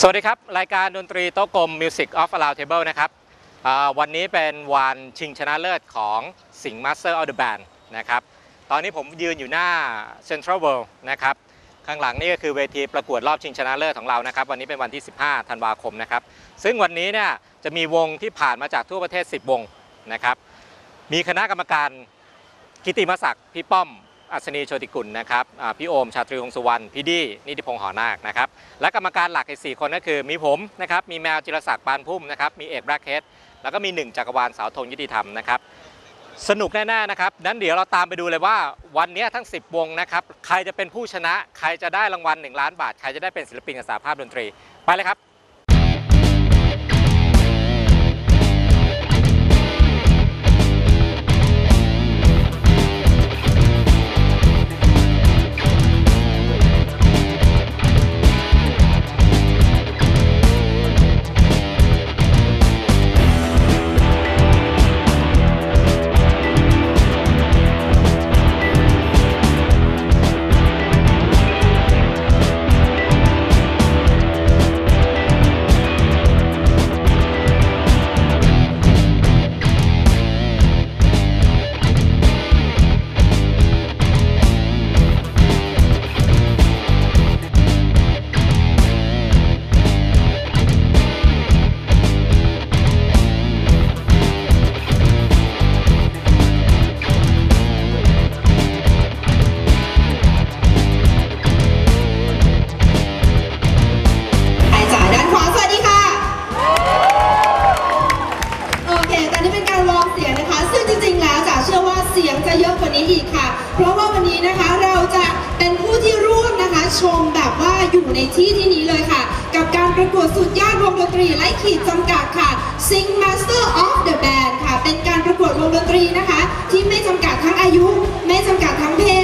สวัสดีครับ รายการดนตรีโต๊ะกลม Music of a Round Table นะครับวันนี้เป็นวันชิงชนะเลิศของสิงห์ Master of the Band นะครับตอนนี้ผมยืนอยู่หน้า Central World นะครับข้างหลังนี่ก็คือเวทีประกวดรอบชิงชนะเลิศของเรานะครับ วันนี้เป็นวันที่ 15 ธันวาคมนะครับ ซึ่งวันนี้เนี่ยจะมีวงที่ผ่านมาจากทั่วประเทศ 10 วงนะครับ มีคณะกรรมการกิติมศักดิ์พี่ป้อม อัศนีโชติกุลนะครับพี่โอมชาตรีวงสุวรรณพี่ดี้นิติพงษ์หอนาคนะครับและกรรมการหลักอีก4คนก็คือมีผมนะครับมีแมวจิรศักดิ์ปานพุ่มนะครับมีเอกแบล็คเฮดแล้วก็มีหนึ่งจักรวาลสาวธงยุติธรรมนะครับสนุกแน่ๆนะครับนั้นเดี๋ยวเราตามไปดูเลยว่าวันนี้ทั้ง 10 วงนะครับใครจะเป็นผู้ชนะ ใครจะได้รางวัล 1 ล้านบาท ใครจะได้เป็นศิลปินกับสาภาพดนตรี ไปเลยครับ เสียงนะคะ ซึ่งจริงๆแล้วจ๋าเชื่อว่าเสียงจะเยอะกว่านี้อีกค่ะ เพราะว่าวันนี้นะคะเราจะเป็นผู้ที่ร่วมนะคะ ชมแบบว่าอยู่ในที่ที่นี้เลยค่ะ กับการประกวดสุดยอดวงดนตรีไร้ขีดจำกัดค่ะ Sing Master of the Band ค่ะ เป็นการประกวดวงดนตรีนะคะ ที่ไม่จำกัดทั้งอายุ ไม่จำกัดทั้งเพศ